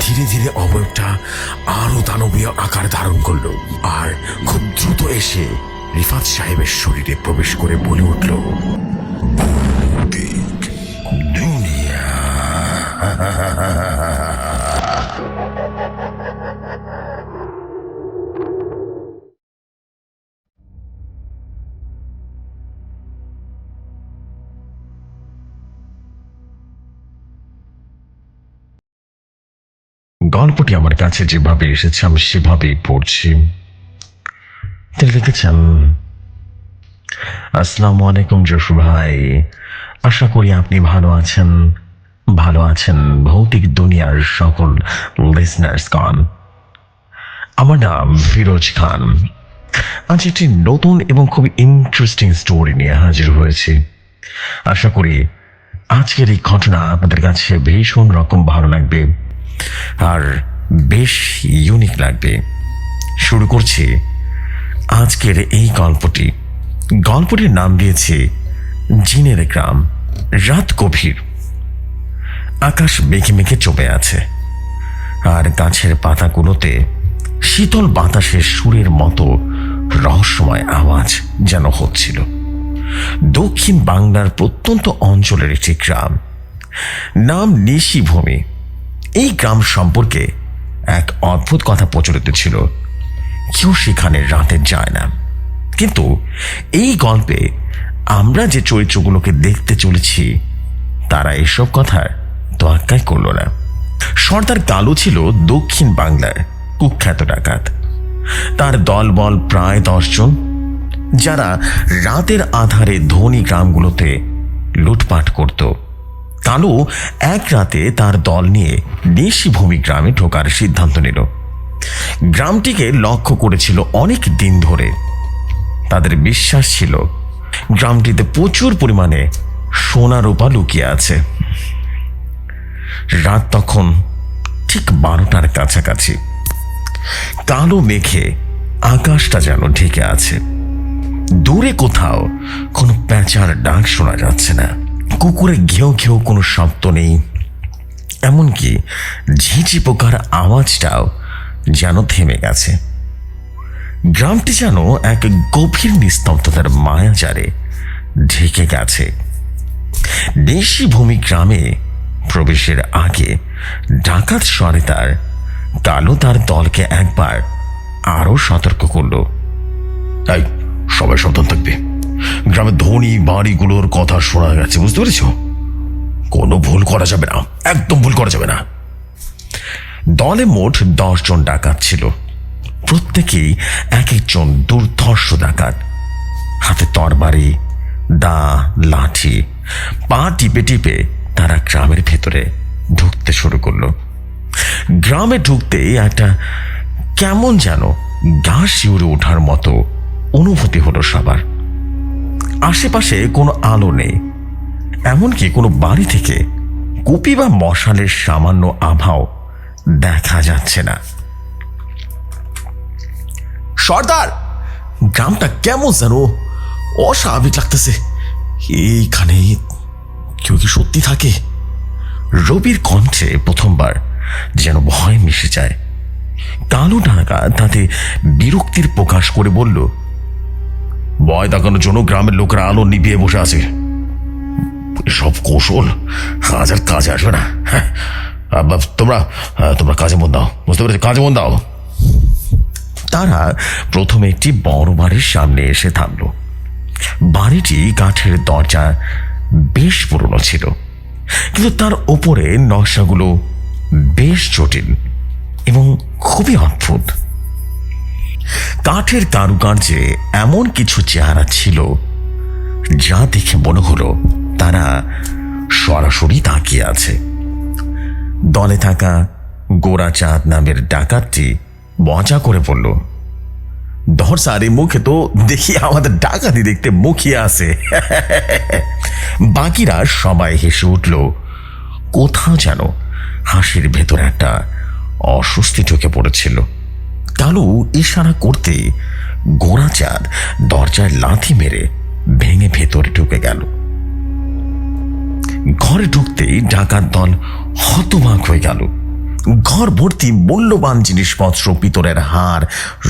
ধীরে ধীরে অবয়বটা আরও দানবীয় আকার ধারণ করল আর খুব দ্রুত এসে রিফাত সাহেবের শরীরে প্রবেশ করে বলে উঠল দুনিয়া গল্পটি আমার কাছে যেভাবে এসেছে, আমি সেভাবেই পড়ছি। তিনি লিখেছেন আসসালামু আলাইকুম জসু ভাই। আশা করি আপনি ভালো আছেন। ভালো আছেন ভৌতিক দুনিয়ার সকল লিসনার্স গণ আমার নাম ফিরোজ খান। আজ একটি নতুন এবং খুব ইন্টারেস্টিং স্টোরি নিয়ে হাজির হয়েছি। আশা করি আজকের এই ঘটনা আপনাদের কাছে ভীষণ রকম ভালো লাগবে। আর বেশ ইউনিক লাগবে। শুরু করছি আজকের এই গল্পটি। গল্পটির নাম দিয়েছে জিনের গ্রাম, রাত গভীর। আকাশ মেঘে মেঘে চপে আছে। আর গাছের পাতাগুলোতে শীতল বাতাসের সুরের মতো রহস্যময় আওয়াজ যেন হচ্ছিল। দক্ষিণ বাংলার প্রত্যন্ত অঞ্চলের একটি গ্রাম। নাম নিশিভূমি। এই গ্রাম সম্পর্কে এক অদ্ভুত কথা প্রচলিত ছিল। কেউ সেখানে রাতে যায় না। কিন্তু এই গল্পে আমরা যে চরিত্রগুলোকে দেখতে চলেছি, তারা এসব কথার তোয়াক্কাই করল না। সর্দার কালু ছিল দক্ষিণ বাংলার কুখ্যাত ডাকাত। তার দলবল প্রায় দশজন, যারা রাতের আধারে ধনী গ্রামগুলোতে লুটপাট করত। কালু এক রাতে তার দল নিয়ে নিশিভূমি গ্রামে ঢোকার সিদ্ধান্ত নিল। গ্রামটিকে লক্ষ্য করেছিল অনেক দিন ধরে। তাদের বিশ্বাস ছিল গ্রামটিতে প্রচুর পরিমাণে সোনা রূপা লুকিয়ে আছে। রাত তখন ঠিক বারোটার কাছাকাছি। কালো মেঘে আকাশটা যেন ঢেকে আছে। দূরে কোথাও কোনো প্যাঁচার ডাক শোনা যাচ্ছে না। কুকুরে ঘেউ ঘেউ কোনো শব্দ নেই। এমনকি ঝিঁঝি পোকার আওয়াজটাও যেন থেমে গেছে। গ্রামটি যেন এক গভীর নিস্তব্ধতার মায়াচারে ঢেকে গেছে। দেশি ভূমি গ্রামে প্রবেশের আগে ডাকাত সরেতার কালো তার দলকে একবার আরও সতর্ক করল। তাই সবাই সাবধান থাকবে। গ্রামের ধনী বাড়িগুলোর কথা শোনা গেছে বুঝতে পেরেছ? কোনো ভুল করা যাবে না, একদম ভুল করা যাবে না। দলে মোট দশজন ডাকাত ছিল। প্রত্যেকেই এক একজন দুর্ধর্ষ ডাকাত। হাতে তরবারি, দা, লাঠি, পা টিপে টিপে তারা গ্রামের ভেতরে ঢুকতে শুরু করল। গ্রামে ঢুকতেই একটা কেমন যেন গা শিউরে ওঠার মতো অনুভূতি হলো সবার। আশেপাশে কোনো আলো নেই, এমনকি কোনো বাড়ি থেকে কুপি বা মশালের সামান্য আভাও দেখা যাচ্ছে না। সর্দার, গ্রামটা কেমন যেন অস্বাভাবিক লাগতেছে। এইখানে কেউ কি সত্যি থাকে, রবির কণ্ঠে প্রথমবার যেন ভয় মিশে যায়। কালো ডাকা তাতে বিরক্তির প্রকাশ করে বলল ভয় দেখানোর জন্য গ্রামের লোকরা আলো নিভিয়ে বসে আছে। সব কৌশল আজ আর কাজে আসবে না। হ্যাঁ তোমরা তোমরা কাজে মন দাও। বুঝতে পেরেছ? কাজে মন দাও। তারা প্রথমে একটি বড় বাড়ির সামনে এসে থামল। বাড়িটি কাঠের দরজা বেশ পুরনো ছিল। কিন্তু তার ওপরে নকশাগুলো বেশ জটিল এবং খুবই অদ্ভুত। কাঠের কারুকার্যে এমন কিছু চেহারা ছিল যা দেখে মনে হলো তারা সরাসরি তাকিয়ে আছে। দলে থাকা গোরাচাঁদ নামের ডাকাতটি মজা করে দরজার এই মুখে তো দেখি আমাদের ডাকাতি দেখতে মুখিয়ে আছে। বাকিরা সবাই হেসে উঠল, কোথাও যেন হাসির ভেতর একটা অস্বস্তি ঢুকে পড়েছিল। কালু ইশারা করতে গোড়াচাঁদ দরজায় লাথি মেরে ভেঙে ভেতরে ঢুকে গেল। ঘরে ঢুকতেই ডাকাত দল হতবাক হয়ে গেল। ঘর ভর্তি মূল্যবান জিনিসপত্র পিতরের হার,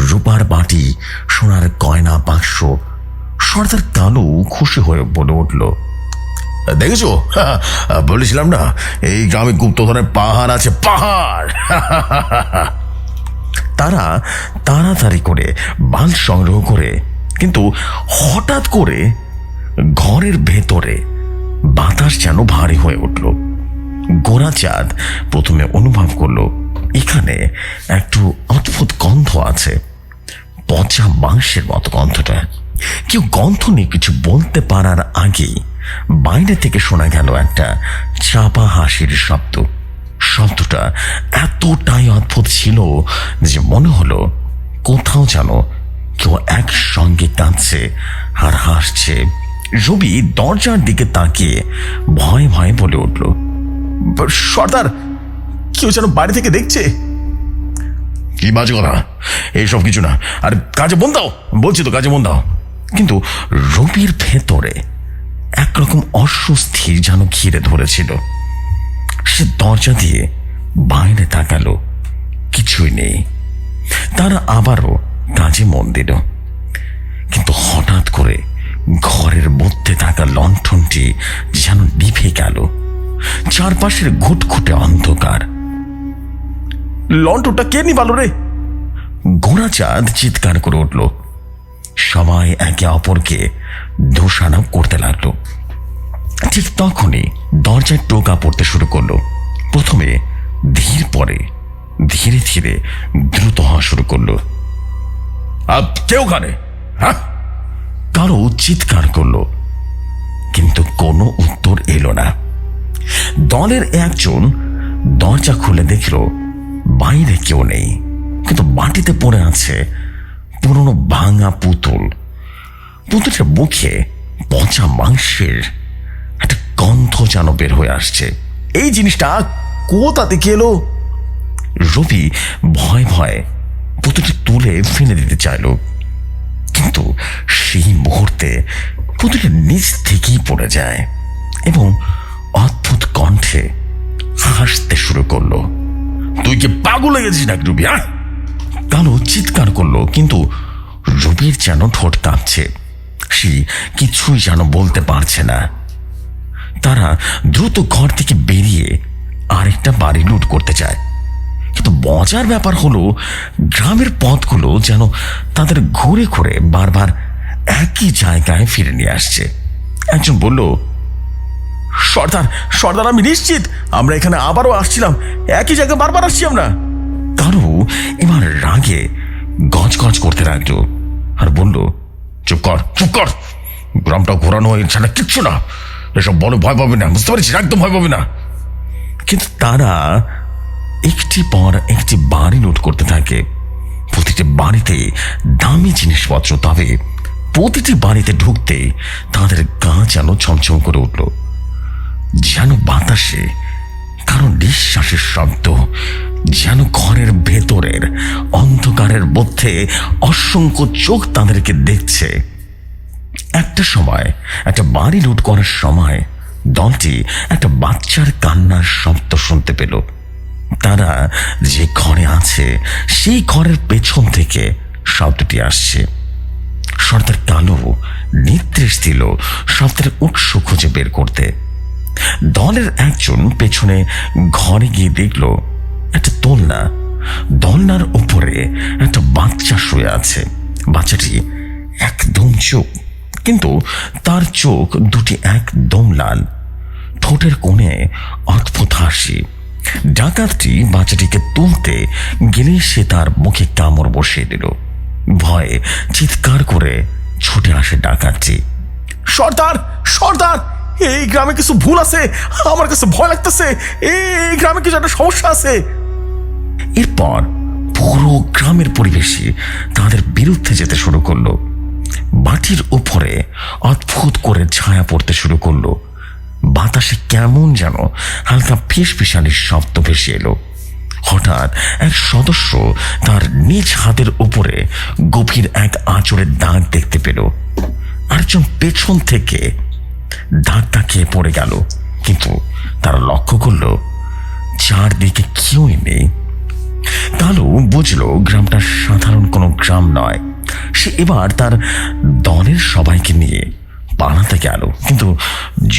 রূপার বাটি, সোনার গয়না, বাক্স। সর্দার কালু খুশি হয়ে বলে উঠল, দেখেছ? বলেছিলাম না, এই গ্রামে গুপ্তধনের পাহাড় আছে, পাহাড়! তারা তাড়াতাড়ি করে বাল সংগ্রহ করে, কিন্তু হঠাৎ করে ঘরের ভেতরে বাতাস যেন ভারী হয়ে উঠল। গোরাচাঁদ প্রথমে অনুভব করল, এখানে একটু অদ্ভুত গন্ধ আছে, পচা মাংসের মতো গন্ধটা। কেউ গন্ধ নিয়ে কিছু বলতে পারার আগেই বাইরে থেকে শোনা গেল একটা চাপা হাসির শব্দ। শব্দটা এতটাই অদ্ভুত ছিল যে মনে হলো, কোথাও যেন কেউ একসঙ্গে কাঁদছে আর হাসছে। রবি দরজার দিকে তাকিয়ে ভয়ে ভয়ে বলে উঠল, সর্দার, কেউ যেন বাড়ি থেকে দেখছে? কি বাজে কথা? এইসব কিছু না। আর, কাজে মন দাও। বলছি তো, কাজে মন দাও। কিন্তু রবির ভেতরে একরকম অস্বস্তি যেন ঘিরে ধরেছিল। সে দরজা দিয়ে বাইরে তাকালো, কিছুই নেই। তারা আবারও কাজে মন দিল কিন্তু হঠাৎ করে ঘরের মধ্যে থাকা লণ্ঠনটি যেন নিভে গেল। চারপাশের ঘুটঘুটে অন্ধকার। লণ্ঠনটা কে নিবালো রে? গোড়াচাঁদ চিৎকার করে উঠল। সবাই একে অপরকে দোষারোপ করতে লাগল। ঠিক তখনই দরজায় টোকা পড়তে শুরু করল। প্রথমে ধীর পরে ধীরে ধীরে দ্রুত হওয়া শুরু করল। কেউ ওখানে? হ্যাঁ? কারও চিৎকার করল। কিন্তু কোনো উত্তর এলো না। দলের একজন দরজা খুলে দেখল বাইরে কেউ নেই। কিন্তু মাটিতে পড়ে আছে পুরনো ভাঙা পুতুল। পুতুলটার মুখে পচা মাংসের গন্ধ যেন বের হয়ে আসছে। এই জিনিসটা কোথা থেকে এলো? রবি ভয় ভয় পুতুলটি তুলে ফেলে দিতে চাইলো। কিন্তু সেই মুহূর্তে পুতুলটি নিচ থেকেই পড়ে যায় এবং অদ্ভুত কণ্ঠে হাসতে শুরু করল। তুই কি পাগল হয়ে গেছিস নাকি রুবি হ্যাঁ? কালো চিৎকার করল, কিন্তু রবির যেন ঠোঁট কাঁপছে। সে কিছুই যেন বলতে পারছে না। তারা দ্রুত ঘর থেকে বেরিয়ে আরেকটা বাড়ি লুট করতে চায়। কিন্তু মজার ব্যাপার হলো, গ্রামের পথগুলো যেন তাদের ঘুরে ঘুরে বারবার একই জায়গায় ফিরে নিয়ে আসছে। একজন বলল, সর্দার সর্দার, আমি নিশ্চিত, আমরা এখানে আবারও আসছিলাম। একই জায়গায় বারবার আসছি আমরা। কারু এবার রাগে গজ গজ করতে লাগল আর বলল, চুপ কর চুপ কর। গ্রামটা ঘোরানো হয় ছাড়া কিচ্ছু না। এসব বলে ভয় পাবে না, বুঝতে পারছিস? একদম ভয় পাবে না। কিন্তু তারা একটি পর একটি বাড়ি লুট করতে থাকে। প্রতিটি বাড়িতে দামি জিনিসপত্র, তবে প্রতিটি বাড়িতে ঢুকতে তাদের গা যেন ছমছম করে উঠল। যেন বাতাসে কারও নিঃশ্বাসের শব্দ, যেন ঘরের ভেতরের অন্ধকারের মধ্যে অসংখ্য চোখ তাদেরকে দেখছে। একটা সময়, একটা বাড়ি লুট করার সময়, দলটি একটা বাচ্চার কান্নার শব্দ শুনতে পেল। তারা যে ঘরে আছে, সেই ঘরের পেছন থেকে শব্দটি আসছে। সর্দার কালো নির্দেশ দিল শব্দের উৎস খুঁজে বের করতে। দলের একজন পেছনে ঘরে গিয়ে দেখল, একটা দোলনা। দোলনার উপরে একটা বাচ্চা শুয়ে আছে। বাচ্চাটি একদম চুপ। কিন্তু তার চোখ দুটি একদম লাল। ঠোঁটের কোণে অদ্ভুত হাসি। ডাকাতটি বাচ্চাটিকে তুলতে গেলে সে তার মুখে কামড় বসিয়ে দিল। ভয়ে চিৎকার করে ছুটে আসে ডাকাতটি। সর্দার সর্দার এই গ্রামে কিছু ভুল আছে। আমার কাছে ভয় লাগতেছে। এই গ্রামে কিছু একটা সমস্যা আছে। এরপর পুরো গ্রামের পরিবেশই তাদের বিরুদ্ধে যেতে শুরু করল। মাটির উপরে অদ্ভুত করে ছায়া পড়তে শুরু করল। বাতাসে কেমন যেন হালকা ফিসফিসানির শব্দ ভেসে এলো। হঠাৎ এক সদস্য তার নিজ হাতের উপরে গভীর এক আঁচড়ের দাগ দেখতে পেল। আরেকজন পেছন থেকে দাগটা খেয়ে পড়ে গেল, কিন্তু তারা লক্ষ্য করল চারদিকে কেউই নেই। কালু বুঝলো গ্রামটা সাধারণ কোনো গ্রাম নয়। সে এবার তার দলের সবাইকে নিয়ে পালাতে গেল। কিন্তু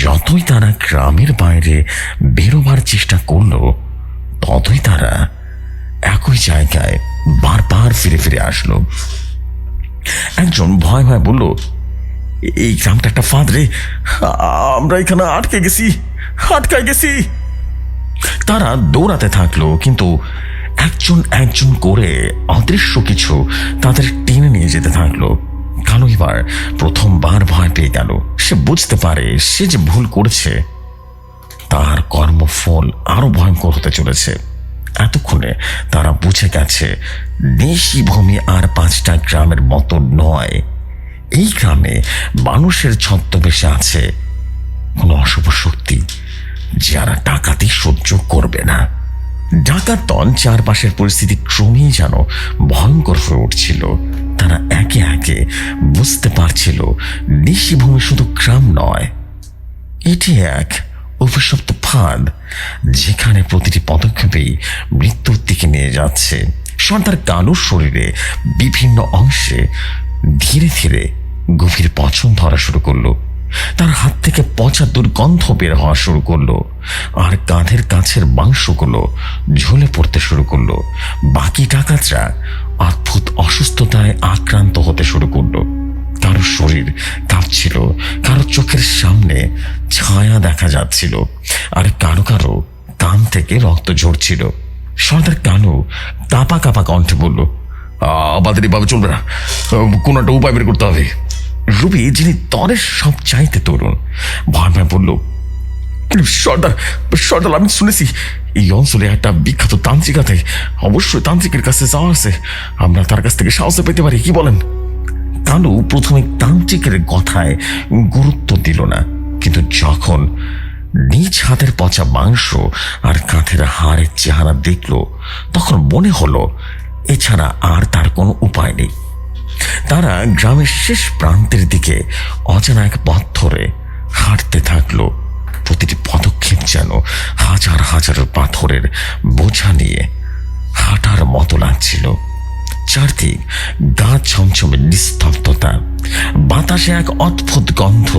যতই তারা গ্রামের বাইরে বেরোবার চেষ্টা করল, ততই তারা একই জায়গায় বারবার ফিরে ফিরে আসলো। একজন ভয় ভয় বলল, এই গ্রামটা একটা ফাঁদ রে। আমরা এখানে আটকে গেছি, আটকায় গেছি। তারা দৌড়াতে থাকল, কিন্তু একজন একজন করে অদৃশ্য কিছু তাদের টেনে নিয়ে যেতে থাকল। কালো এবার প্রথমবার ভয় পেয়ে গেল। সে বুঝতে পারে সে যে ভুল করেছে, তার কর্মফল আরও ভয়ঙ্কর হতে চলেছে। এতক্ষণে তারা বুঝে গেছে দেশি ভূমি আর পাঁচটা গ্রামের মতো নয়। এই গ্রামে মানুষের ছদ্মবেশে আছে কোনো অশুভ শক্তি, যারা ডাকাতি সহ্য করবে না। ডাকাত দল চারপাশের পরিস্থিতি ক্রমেই যেন ভয়ঙ্কর হয়ে উঠছিল। তারা একে একে বুঝতে পারছিল নিশিভূমি শুধু গ্রাম নয়। এটি এক অভিশপ্ত ফাঁদ যেখানে প্রতিটি পদক্ষেপেই মৃত্যুর দিকে নিয়ে যাচ্ছে। সর্দার কালুর শরীরে বিভিন্ন অংশে ধীরে ধীরে গভীর পচন ধরা শুরু করল। তার হাত থেকে পচা দুর্গন্ধ বের হওয়া শুরু করল, আর কাঁধের কাছের মাংসগুলো ঝুলে পড়তে শুরু করল। বাকি ডাকাতরা অদ্ভুত অসুস্থতায় আক্রান্ত হতে শুরু করল। কারও শরীর কাঁপছিল, কারও চোখের সামনে ছায়া দেখা যাচ্ছিল, আর কারও কারও কান থেকে রক্ত ঝরছিল। সর্দার কানু কাপা কাপা কণ্ঠে বলল আমাদের এভাবে চলবে না। কোনো একটা উপায় বের করতে হবে। রুবি, যিনি তরের সব চাইতে তরুণ ভয় ভয় বলল সর্দার সর্দার, আমি শুনেছি এই অঞ্চলে একটা বিখ্যাত তান্ত্রিক আছে অবশ্যই তান্ত্রিকের কাছে যাওয়া আছে। আমরা তার কাছ থেকে সাহস পেতে পারি, কি বলেন? কালু প্রথমে তান্ত্রিকের কথায় গুরুত্ব দিল না, কিন্তু যখন নিজ হাতের পচা মাংস আর কাঁধের হাড়ের চেহারা দেখল, তখন মনে হলো, এছাড়া আর তার কোনো উপায় নেই। তারা গ্রামের শেষ প্রান্তের দিকে অজানা এক পথ ধরে হাঁটতে থাকল। প্রতিটি পদক্ষেপ যেন হাজার হাজার পাথরের বোঝা নিয়ে হাঁটার মতো লাগছিল। চারদিক গা ছমছমে নিস্তব্ধতা, বাতাসে এক অদ্ভুত গন্ধ।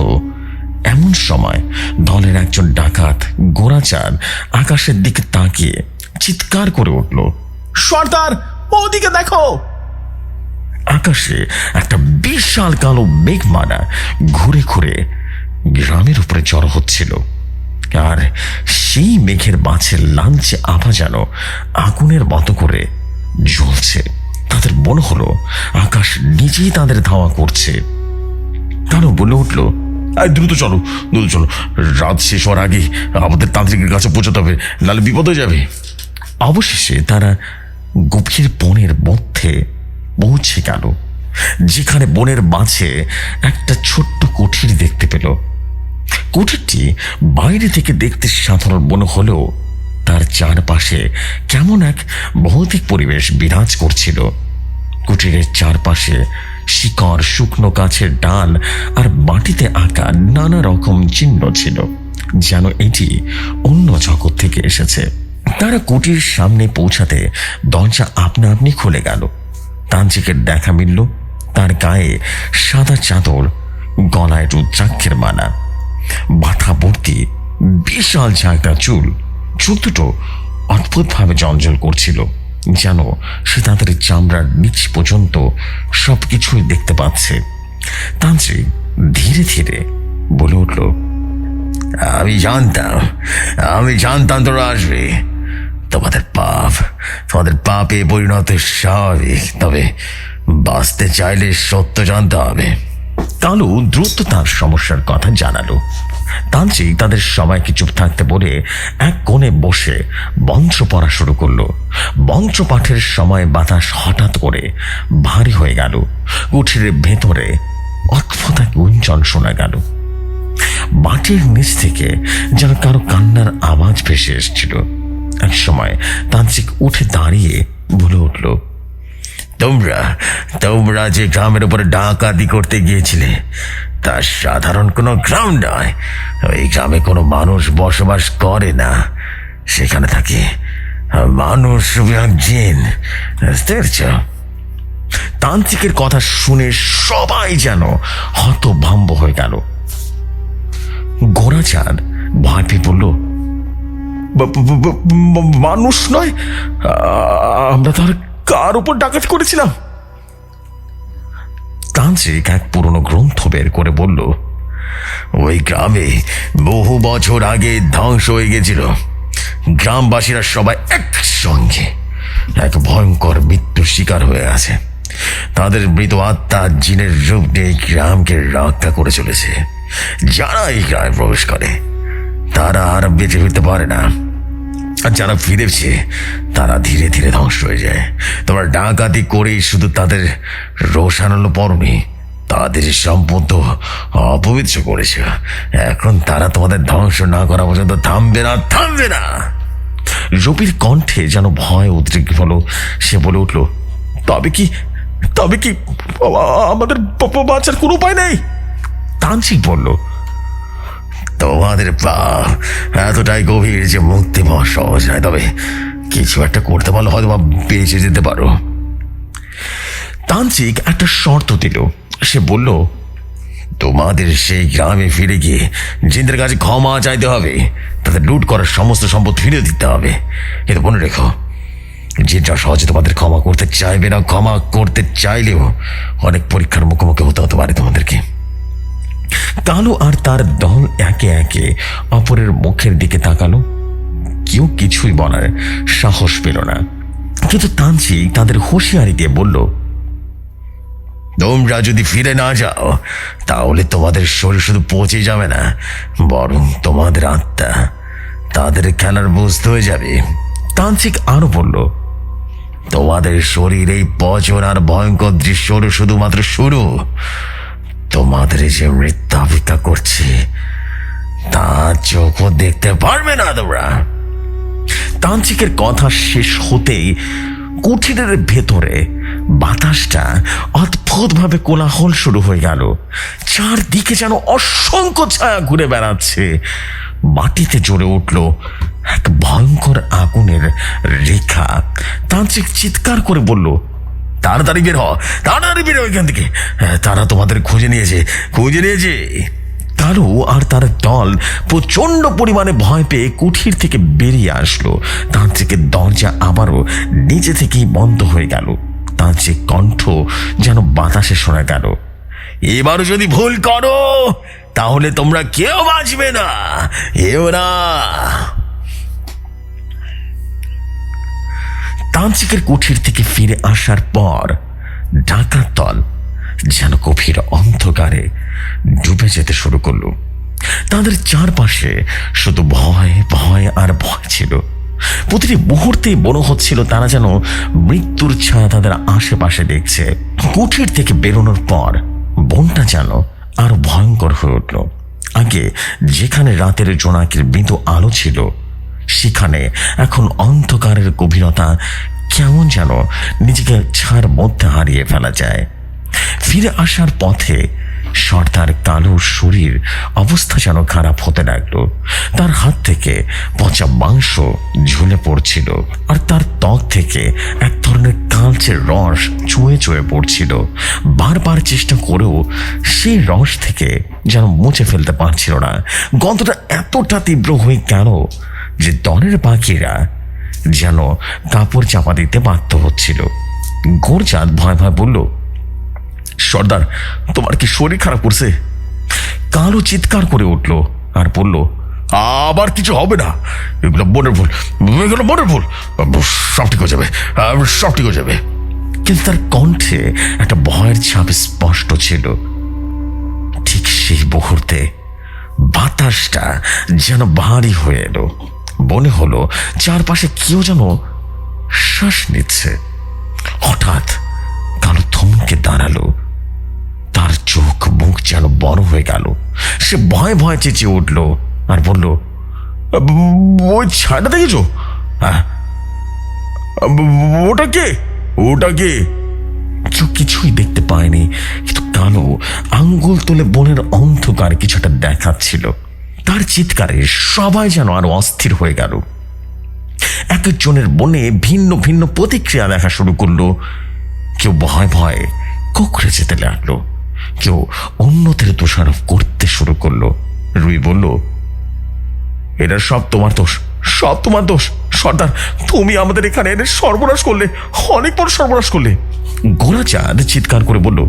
এমন সময় দলের একজন ডাকাত গোরাচার আকাশের দিকে তাকিয়ে চিৎকার করে উঠল, সর্দার, ওদিকে দেখো! আকাশে একটা বিশাল কালো মেঘমালা ঘুরে ঘুরে গ্রামের উপরে জড়ো হচ্ছিল। আর সেই মেঘের মাছের লাঞ্চে আভা যেন আগুনের মতো করে জ্বলছে। তাদের মনে হলো আকাশ নিজেই তাদের ধাওয়া করছে। কারও বলে উঠল দ্রুত চলো দ্রুত চলো। রাত শেষ হওয়ার আগে আমাদের তান্ত্রিকের কাছে পৌঁছাতে হবে, নাহলে বিপদ যাবে। অবশেষে তারা গভীর বনের মধ্যে পৌঁছে গেল, যেখানে বনের মাঝে একটা ছোট্ট কুঠির দেখতে পেল। কুঠিরটি বাইরে থেকে দেখতে সাধারণ মনে হলেও তার চারপাশে কেমন এক ভৌতিক পরিবেশ বিরাজ করছিল। কুটিরের চারপাশে শিকড়, শুকনো গাছের ডাল আর মাটিতে আঁকা নানা রকম চিহ্ন ছিল, যেন এটি অন্য জগৎ থেকে এসেছে। তারা কুটির সামনে পৌঁছাতে দরজা আপনা আপনি খুলে গেল। তান্ত্রিকের দেখা মিলল, তার গায়ে সাদা চাদর, গলায় রুদ্রাক্ষের মালা মাথা ভর্তি বিশাল ঝাঁকড়া চুল। চোখ দুটো অদ্ভুতভাবে জঞ্জল করছিল, যেন সে তাদের চামড়ার নিচ পর্যন্ত সব কিছুই দেখতে পাচ্ছে। তান্ত্রিক ধীরে ধীরে বলে উঠল, আমি জানতাম আমি জানতাম তোরা আসবে। তোমাদের পাপ, তোমাদের পাপে পরিণত স্বাভাবিক। তবে বাঁচতে চাইলে সত্য জানতে হবে। কালু দ্রুত তার সমস্যার কথা জানালো। তান্ত্রিক তাদের সবাইকে চুপ থাকতে বলে এক কোণে বসে মন্ত্র পড়া শুরু করল। মন্ত্র পাঠের সময় বাতাস হঠাৎ করে ভারী হয়ে গেল। কুঠিরের ভেতরে অদ্ভুত এক গুঞ্জন শোনা গেল। মাটির নিচ থেকে যেন কারও কান্নার আওয়াজ ভেসে এসেছিল। এক সময় তান্ত্রিক উঠে দাঁড়িয়ে বলে উঠল, তোমরা তোমরা যে গ্রামের উপরে ডাকাতি করতে গিয়েছিলে, তা সাধারণ কোনো গ্রাম নয়। ওই গ্রামে কোনো মানুষ বসবাস করে না। সেখানে থাকে মানুষ জিন তান্ত্রিকের কথা শুনে সবাই যেন হতভম্ব হয়ে গেল। গোরাচাঁদ ভয় পেয়ে বলল "ব- ব- ব- ব- মানুষ নয়। আমরা তাহলে কার উপর ডাকাত করেছিলাম? তান্ত্রিক এক পুরনো গ্রন্থ বের করে বলল, ওই গ্রামে বহু বছর আগে ধ্বংস হয়ে গেছিল। গ্রামবাসীরা সবাই একসঙ্গে এক ভয়ঙ্কর মৃত্যুর শিকার হয়ে আছে। তাদের মৃত আত্মা জিনের রূপ নিয়ে গ্রামকে রক্ষা করে চলেছে। যারা এই গ্রামে প্রবেশ করে তারা আর বেঁচে ফিরতে পারে না। আর যারা ফিরেছে, তারা ধীরে ধীরে ধ্বংস হয়ে যায়। তোমরা ডাকাতি করেই শুধু তাদের রোষানলো পরনি, তাদের সম্পদ অপবিত্র করেছে। এখন তারা তোমাদের ধ্বংস না করা পর্যন্ত থামবে না থামবে না। রবির কণ্ঠে যেন ভয় উদ্রিক হলো, সে বলে উঠল, তবে কি তবে কি আমাদের বাঁচার কোনো উপায় নেই? তান্ত্রিক বলল তোমাদের পা। এতটাই গভীর যে মুক্তি পাওয়া সহজ নয়। তবে কিছু একটা করতে পারলে হয়তো বা বেঁচে যেতে পারো। তান্ত্রিক একটা শর্ত দিল। সে বলল, তোমাদের সেই গ্রামে ফিরে গিয়ে জিন্দের কাছে ক্ষমা চাইতে হবে। তাদের লুট করার সমস্ত সম্পদ ফিরে দিতে হবে। কিন্তু মনে রেখো, জিনরা সহজে তোমাদের ক্ষমা করতে চাইবে না। ক্ষমা করতে চাইলেও অনেক পরীক্ষার মুখোমুখি হতে হতে পারে তোমাদেরকে। কালো আর তার দল একে একে অপরের মুখের দিকে তাকালো। কেউ কিছুই বলার সাহস পেল না। কিন্তু তান্ত্রিক তাদের হুঁশিয়ারি দিয়ে বলল, তোমরা যদি ফিরে না যাও, তাহলে তোমাদের শরীর শুধু পচে যাবে না, বরং তোমাদের আত্মা তাদের খেলার বুঝতে হয়ে যাবে। তান্ত্রিক আরও বলল, তোমাদের শরীর এই পচন আর ভয়ঙ্কর দৃশ্য শুধুমাত্র শুরু। তোমাদের যে মৃত্যু অপেক্ষা করছে, তা চোখও দেখতে পারবে না তোমরা। তান্ত্রিকের কথা শেষ হতেই কুঠিরের ভেতরে বাতাসটা অদ্ভুতভাবে কোলাহল শুরু হয়ে গেল। চারদিকে যেন অসংখ্য ছায়া ঘুরে বেড়াচ্ছে। মাটিতে জ্বলে উঠল এক ভয়ঙ্কর আগুনের রেখা। তান্ত্রিক চিৎকার করে বলল তাড়াতাড়ি বের হ তাড়াতাড়ি বের হ এখান থেকে। হ্যাঁ, তারা তোমাদের খুঁজে নিয়েছে খুঁজে নিয়েছে। কালু আর তার দল প্রচণ্ড পরিমাণে ভয় পেয়ে কুঠির থেকে বেরিয়ে আসলো। তান্ত্রিকের দরজা আবারও নিজে থেকেই বন্ধ হয়ে গেল। তান্ত্রিক কণ্ঠ যেন বাতাসে শোনা গেল। এবারও যদি ভুল করো তাহলে তোমরা কেউ বাঁচবে না। এও তান্ত্রিকের কুঠির থেকে ফিরে আসার পর ডাকাত দল যেন গভীর অন্ধকারে ডুবে যেতে শুরু করল। তাদের চারপাশে শুধু ভয় ভয় আর ভয় ছিল। প্রতিটি মুহূর্তেই মনে হচ্ছিল তারা যেন মৃত্যুর ছায়া তাদের আশেপাশে দেখছে। কুঠির থেকে বেরোনোর পর বনটা যেন আরও ভয়ঙ্কর হয়ে উঠল। আগে যেখানে রাতের জোনাকির মৃদু আলো ছিল সেখানে এখন অন্ধকারের গভীরতা কেমন যেন নিজেকে ছাড় মধ্যে হারিয়ে ফেলা যায়। ফিরে আসার পথে সর্দার কালোর শরীর অবস্থা যেন খারাপ হতে লাগল। তার হাত থেকে পচা মাংস ঝুলে পড়ছিল আর তার ত্বক থেকে এক ধরনের কালচে রস চুয়ে চুয়ে পড়ছিল। বারবার চেষ্টা করেও সেই রস থেকে যেন মুছে ফেলতে পারছিল না। গন্ধটা এতটা তীব্র হয়ে গেল যে দলের বাকিরা যেন কাপড় চাপা দিতে বাধ্য হচ্ছিল। গোরচাঁদ ভয় ভয় বলল, সর্দার, তোমার কি শরীর খারাপ করছে? কালো চিৎকার করে উঠল আর বলল, আবার কিছু হবে না। এগুলো মনের ভুল, এগুলো মনের ভুল। সব ঠিক হয়ে যাবে, সব ঠিক হয়ে যাবে। কিন্তু তার কণ্ঠে একটা ভয়ের ছাপ স্পষ্ট ছিল। ঠিক সেই মুহূর্তে বাতাসটা যেন ভারী হয়ে এলো। মনে হলো চারপাশে কেউ যেন শ্বাস নিচ্ছে। হঠাৎ কালো থমকে দাঁড়াল। তার চোখ মুখ যেন বড় হয়ে গেল। সে ভয় ভয় চেঁচিয়ে উঠল আর বলল, ওই ছায়াটা দেখেছ? হ্যাঁ। ওটা কে? ওটা কে? কেউ কিছুই দেখতে পায়নি, কিন্তু কালো আঙ্গুল তুলে বনের অন্ধকার কিছুটা দেখাচ্ছিল। তার চিৎকারে সবাই যেন আরও অস্থির হয়ে গেল। এক একজনের বনে ভিন্ন ভিন্ন প্রতিক্রিয়া দেখা শুরু করল। কেউ ভয় ভয় কোকড়ে যেতে লাগল। কেউ অন্যদের দোষারোপ করতে শুরু করল। রুই বলল এটা সব তোমার দোষ, সব তোমার দোষ। সর্দার, তুমি আমাদের এখানে এনে সর্বনাশ করলে, অনেক বড় সর্বনাশ করলে। গোরাচাঁদ চিৎকার করে বলল,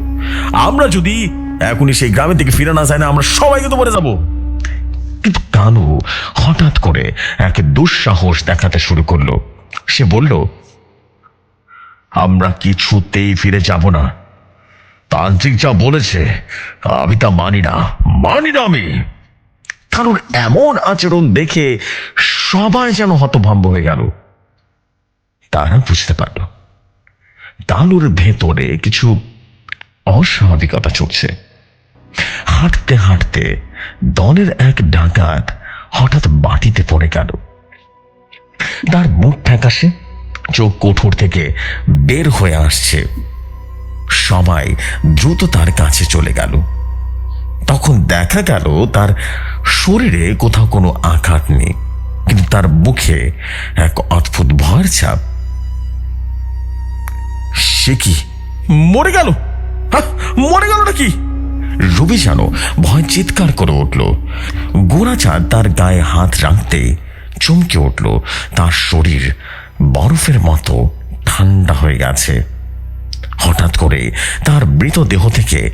আমরা যদি এখনই সেই গ্রামের দিকে ফিরে না যায় না, আমরা সবাইকে তো মরে যাব। কিন্তু কানু হঠাৎ করে এক দুঃসাহস দেখাতে শুরু করল। সে বলল, আমরা কিছুতেই ফিরে যাব না। তান্ত্রিক যা বলেছে, আমি তা মানি না মানি না আমি। কারণ এমন আচরণ দেখে সবাই যেন হতভম্ব হয়ে গেল। তারা বুঝতে পারল, তালুর ভেতরে কিছু অস্বাভাবিকতা চলছে। হাঁটতে হাঁটতে দলের এক ডাকাত হঠাৎ বাটিতে পড়ে গেল। তার মুখ ফ্যাকাশে চোখ কোঠর থেকে বের হয়ে আসছে। সবাই দ্রুত তার কাছে চলে গেল। তখন দেখা গেল তার শরীরে কোথাও কোনো আঘাত নেই কিন্তু তার মুখে এক অদ্ভুত ভয়ের ছাপ। সে কি মরে গেল? হ্যাঁ, মরে গেল নাকি? রবি যেন ভয় চিৎকার করে উঠল। গোড়াচাঁদ তার গায়ে হাত রাখতে চমকে উঠল। তার শরীর বরফের মতো ঠান্ডা হয়ে গেছে। হঠাৎ করে তার মৃতদেহ থেকে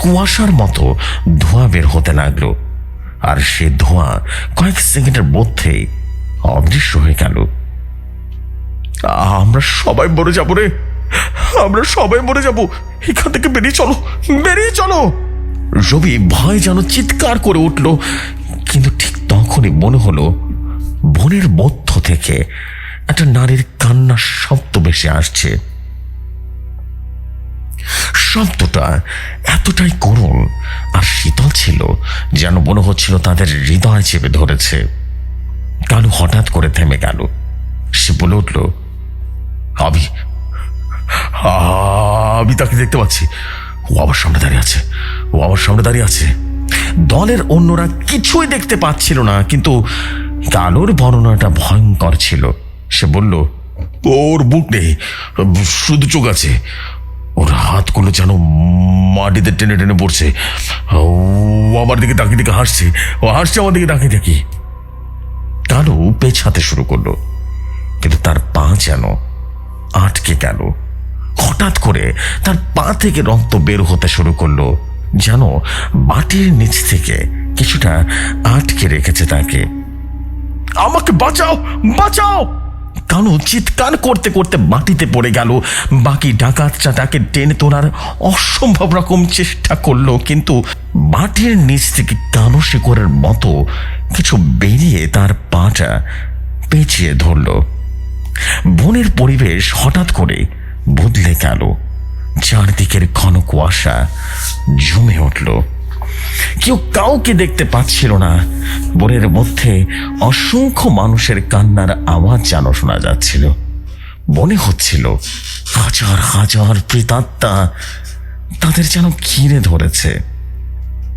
কুয়াশার মতো ধোঁয়া বের হতে লাগল। আর সে ধোঁয়া কয়েক সেকেন্ডের মধ্যেই অদৃশ্য হয়ে গেল। আমরা সবাই মরে যাব রে। আমরা সবাই মরে যাব। এখান থেকে বেরিয়ে চলো বেরিয়ে চলো। রবি ভয় যেন চিৎকার করে উঠল, কিন্তু ঠিক তখনই মনে হলো, বনের মধ্য থেকে একটা নারীর কান্নার শব্দ ভেসে আসছে। শব্দটা এতটাই করুণ আর শীতল ছিল যেন মনে হচ্ছিল তাদের হৃদয় চেপে ধরেছে। কালু হঠাৎ করে থেমে গেল। সে বলে উঠল, আমি আমি তাকে দেখতে পাচ্ছি। ও আমার সামনে দাঁড়িয়ে আছে। ও আমার সামনে দাঁড়িয়ে আছে। দলের অন্যরা কিছুই দেখতে পাচ্ছিল না, কিন্তু কালোর বর্ণনাটা ভয়ঙ্কর ছিল। সে বলল ওর বুক নেই, শুধু চোখ আছে। ওর হাতগুলো যেন মাটিতে টেনে টেনে পড়ছে। ও আমার দিকে তাকিয়ে দিকে হাসছে, ও হাসছে আমার দিকে তাকিয়ে দেখি। কালো পেছাতে শুরু করল, কিন্তু তার পা যেন আটকে গেল। হঠাৎ করে তার পা থেকে রক্ত বের হতে শুরু করল, যেন মাটির নিচ থেকে কিছুটা আটকে রেখেছে তাকে। আমাকে বাঁচাও বাঁচাও! কানু চিৎকার করতে করতে মাটিতে পড়ে গেল। বাকি ডাকাতটা তাকে টেনে তোলার অসম্ভব রকম চেষ্টা করল, কিন্তু মাটির নিচ থেকে কালো শিকড়ের মতো কিছু বেরিয়ে তার পাটা পেঁচিয়ে ধরলো। বনের পরিবেশ হঠাৎ করে বদলে গেল। চারদিকের ঘন কুয়াশা জমে উঠল। কেউ কাউকে দেখতে পাচ্ছিল না। বনের মধ্যে অসংখ্য মানুষের কান্নার আওয়াজ যেন শোনা যাচ্ছিল। মনে হচ্ছিল হাজার হাজার প্রেতাত্মা তাদের যেন ঘিরে ধরেছে।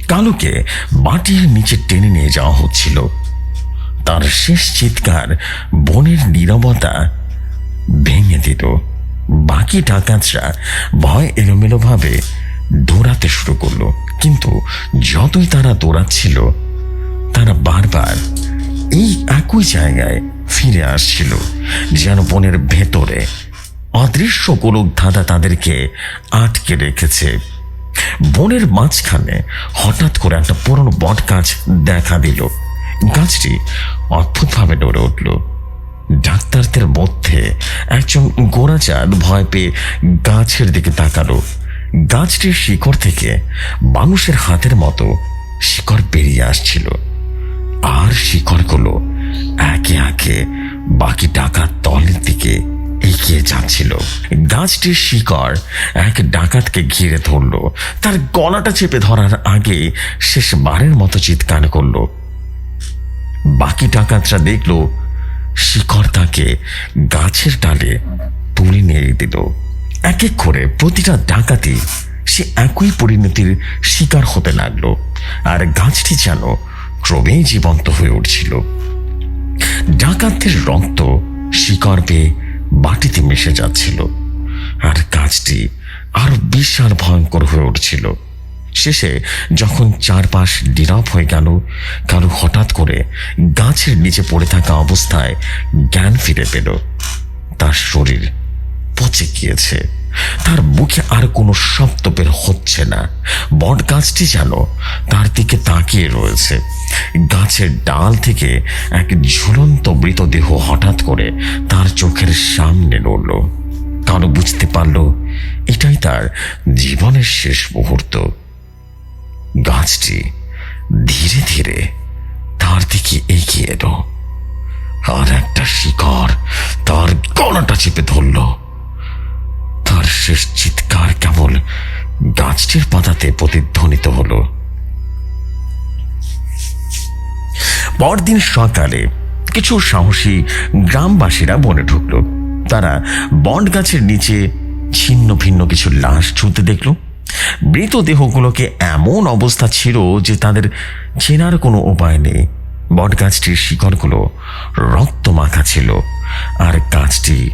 কালুকে মাটির নিচে টেনে নিয়ে যাওয়া হচ্ছিল। তার শেষ চিৎকার বনের নীরবতা ভেঙে দিল বাকি ডাকাতরা ভয় এলোমেলোভাবে দৌড়াতে শুরু করল। কিন্তু যতই তারা দৌড়াচ্ছিল, তারা বারবার এই একই জায়গায় ফিরে আসছিল, যেন বনের ভেতরে। অদৃশ্য গোলক ধাঁধা তাদেরকে আটকে রেখেছে। বনের মাঝখানে হঠাৎ করে একটা পুরনো বট গাছ দেখা দিল। গাছটি অদ্ভুতভাবে নড়ে উঠল। ডাক্তারদের মধ্যে একজন গোড়াচাঁদ ভয় পেয়ে গাছের দিকে তাকালো। গাছটির শিকড় থেকে মানুষের হাতের মতো শিকড় বেরিয়ে আসছিল। আর শিকড়গুলো একে একে বাকি ডাকাত তলের দিকে এগিয়ে যাচ্ছিল। গাছটির শিকড় এক ডাকাতকে ঘিরে ধরলো। তার গলাটা চেপে ধরার আগে শেষবারের মতো চিৎকার করল। বাকি ডাকাতরা দেখল শিকড় তাকে গাছের ডালে তুলে নিয়ে দিল। এক এক করে প্রতিটা ডাকাতি সে একই পরিণতির শিকার হতে লাগল আর গাছটি যেন ক্রমেই জীবন্ত হয়ে উঠছিল। ডাকাতদের রক্ত শিকড় পেয়ে বাটিতে মিশে যাচ্ছিল আর গাছটি আরও বিশাল ভয়ঙ্কর হয়ে উঠছিল। শেষে যখন চারপাশ নীরব হয়ে গেল, কারও হঠাৎ করে গাছের নিচে পড়ে থাকা অবস্থায় জ্ঞান ফিরে পেল। তার শরীর পচে গিয়েছে। তার মুখে আর কোনো শব্দ বের হচ্ছে না। বট গাছটি যেন তার দিকে তাকিয়ে রয়েছে। গাছের ডাল থেকে এক ঝুলন্ত মৃতদেহ হঠাৎ করে তার চোখের সামনে নড়ল। কারও বুঝতে পারল, এটাই তার জীবনের শেষ মুহূর্ত। গাছটি ধীরে ধীরে তার দিকে এগিয়ে এলো। আর একটা শিকড় তার গলাটা চেপে ধরল। তার শেষ চিৎকার কেবল গাছটির পাতাতে প্রতিধ্বনিত হলো। পরদিন সকালে কিছু সাহসী গ্রামবাসীরা বনে ঢুকল। তারা বন্ড গাছের নিচে ছিন্ন ভিন্ন কিছু লাশ ঝুলতে দেখল। মৃতদেহগুলোকে এমন অবস্থা ছিল যে তাদের চেনার কোনো উপায় নেই। বট গাছটির শিকড়গুলো রক্ত মাখা ছিল, আর গাছটি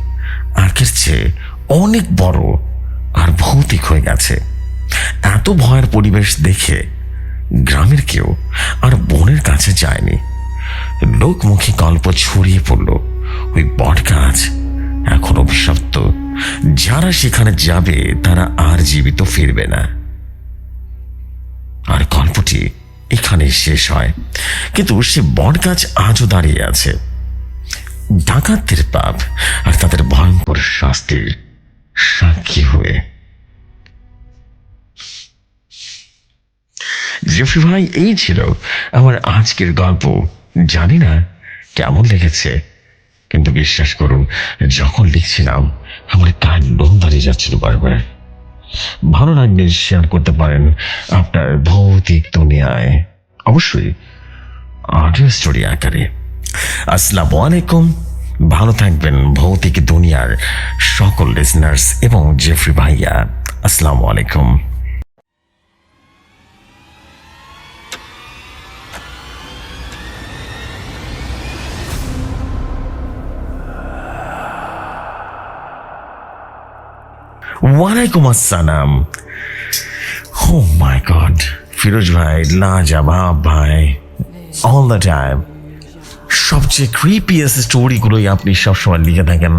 আগের চেয়ে অনেক বড় আর ভৌতিক হয়ে গেছে। এত ভয়ের পরিবেশ দেখে গ্রামের কেউ আর বনের কাছে যায়নি। লোকমুখী গল্প ছড়িয়ে পড়ল। ওই বট গাছ এখন অভিশপ্ত যারা সেখানে যাবে, তারা আর জীবিত ফিরবে না। আর গল্পটি এখানে শেষ হয়। কিন্তু সে বট গাছ আজও দাঁড়িয়ে আছে। ডাকাতদের পাপ আর তাদের ভয়ঙ্কর শাস্তির সাক্ষী হয়ে। জেফরি ভাই, এই ছিল আমার আজকের গল্প। জানি না কেমন লেগেছে। কিন্তু বিশ্বাস করুন, যখন লিখছিলাম, আমার কান লোম দাঁড়িয়ে যাচ্ছিল বারবার। ভালো লাগলে শেয়ার করতে পারেন আপনার ভৌতিক দুনিয়ায়। অবশ্যই অডিও স্টোরি আকারে। আসসালামু আলাইকুম। ভালো থাকবেন ভৌতিক দুনিয়ার সকল লিসনার্স এবং জেফরি ভাইয়া। আসসালামু আলাইকুম। ওয়ালাইকুম আসসালাম। ও মাই গড ফিরোজ ভাই লাজাবাব ভাই। অল দ্য টাইম সবচেয়ে ক্রিপিয়াস স্টোরিগুলোই আপনি সবসময় লিখে থাকেন।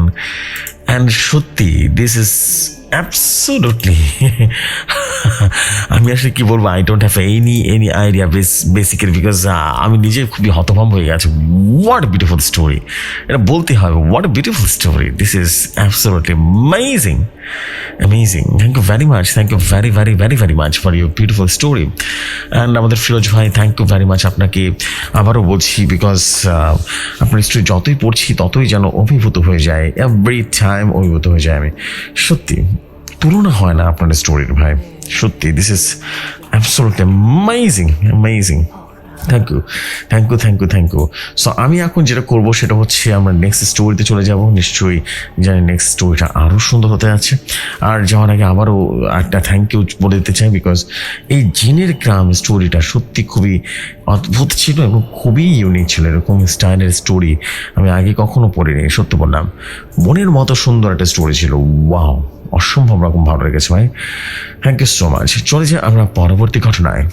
অ্যান্ড সত্যি দিস ইজ অ্যাবসোলুটলি আমি আসলে কি বলব I don't have any any idea base basically because আমি নিজে খুবই হতভম্ব হয়ে গেছি। হোয়াট বিউটিফুল স্টোরি এটা বলতে হবে what beautiful story this is absolutely amazing amazing thank you very much thank you very very very very much for your beautiful story and আমাদের ফিরোজ ভাই থ্যাংক ইউ ভেরি মাচ আপনাকে আবারও বলছি because আপনার story যতই পড়ছি, ততই যেন অভিভূত হয়ে যায় এভরি টাইম অভিভূত হয়ে যায় আমি। সত্যি তুলনা হয় না আপনার স্টোরির ভাই। সত্যি this is absolutely amazing amazing thank you thank you thank you thank you so আমি এখন যেটা করব, সেটা হচ্ছে আমরা নেক্সট স্টোরিতে চলে যাব। নিশ্চয়ই জানি নেক্সট স্টোরিটা আরও সুন্দর হতে আছে। আর যাওয়ার আগে আবারও একটা থ্যাংক ইউ বলে দিতে চাই বিকজ এই জিনের গ্রাম স্টোরিটা সত্যি খুবই অদ্ভুত ছিল এবং খুবই ইউনিক ছিল। এরকম স্টাইলের স্টোরি আমি আগে কখনো পড়িনি, সত্য বললাম। মনের মতো সুন্দর একটা স্টোরি ছিল ওয়াও অসম্ভব রকম ভালো লেগেছে ভাই। থ্যাংক ইউ সো মাচ চলে যাই আমরা পরবর্তী ঘটনায়।